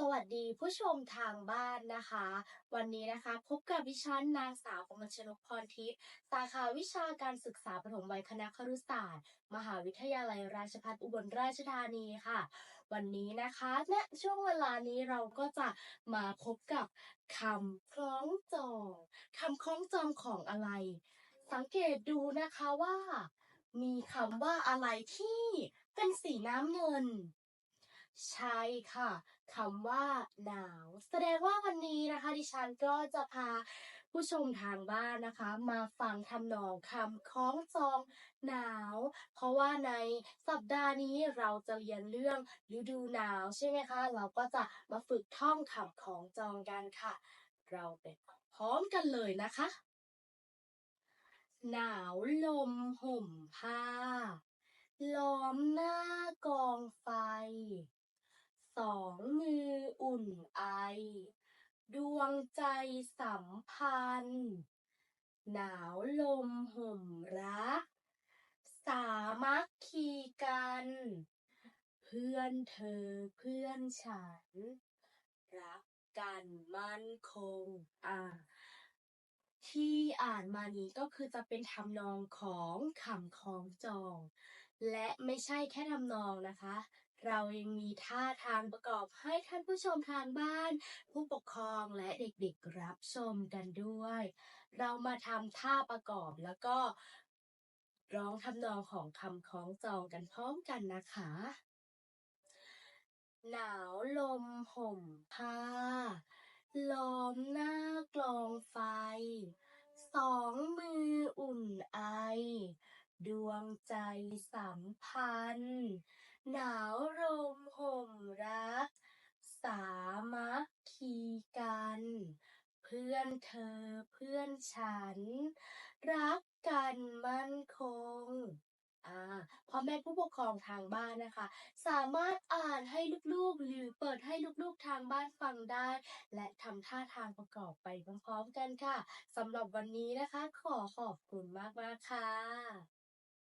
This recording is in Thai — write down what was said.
สวัสดีผู้ชมทางบ้านนะคะ วันนี้นะคะพบกับดิฉันนางสาวกมลชนกพรทิพย์สาขาวิชาการศึกษาปฐมวัยคณะครุศาสตร์ มหาวิทยาลัยราชภัฏอุบลราชธานีค่ะ วันนี้นะคะณช่วงเวลานี้เราก็จะมาพบกับคำคล้องจองคำคล้องจองของอะไร สังเกตดูนะคะว่า มีคำว่าอะไรที่เป็นสีน้ำเงิน ใช่ค่ะคำว่าหนาว แสดงว่าวันนี้นะคะ ดิฉันก็จะพาผู้ชมทางบ้านนะคะ มาฟังทำนองคำคล้องจองหนาว เพราะว่าในสัปดาห์นี้เราจะเรียนเรื่องฤดูหนาวใช่ไหมคะ เราก็จะมาฝึกท่องคำคล้องจองกันค่ะ เราไปพร้อมกันเลยนะคะ หนาวลมห่มผ้าล้อมหน้ากองไฟ สองมืออุ่นไอ ดวงใจสัมพันธ์ หนาวลมห่มรัก สามัคคีกัน เพื่อนเธอเพื่อนฉัน รักกันมั่นคง อ่าที่อ่านมานี้ก็คือจะเป็นทำนองของคำคองจอง และไม่ใช่แค่ทำนองนะคะ เรายังมีท่าทางประกอบให้ท่านผู้ชมทางบ้าน ผู้ปกครองและเด็กๆรับชมกันด้วย เรามาทำท่าประกอบแล้วก็ร้องทำนองของคำคล้องจองกันพร้อมกันนะคะ หนาวลมห่มผ้าล้อมหน้ากลองไฟ สองมืออุ่นไอ ดวงใจสัมพันธ์ หนาวลมห่มรัก สามัคคีกัน เพื่อนเธอเพื่อนฉัน รักกันมั่นคงอ่าพ่อแม่ผู้ปกครองทางบ้านนะคะ สามารถอ่านให้ลูกๆ หรือเปิดให้ลูกๆทางบ้านฟังได้ และทำท่าทางประกอบไปพร้อมๆกันค่ะสำหรับวันนี้นะคะ ขอขอบคุณมากๆค่ะ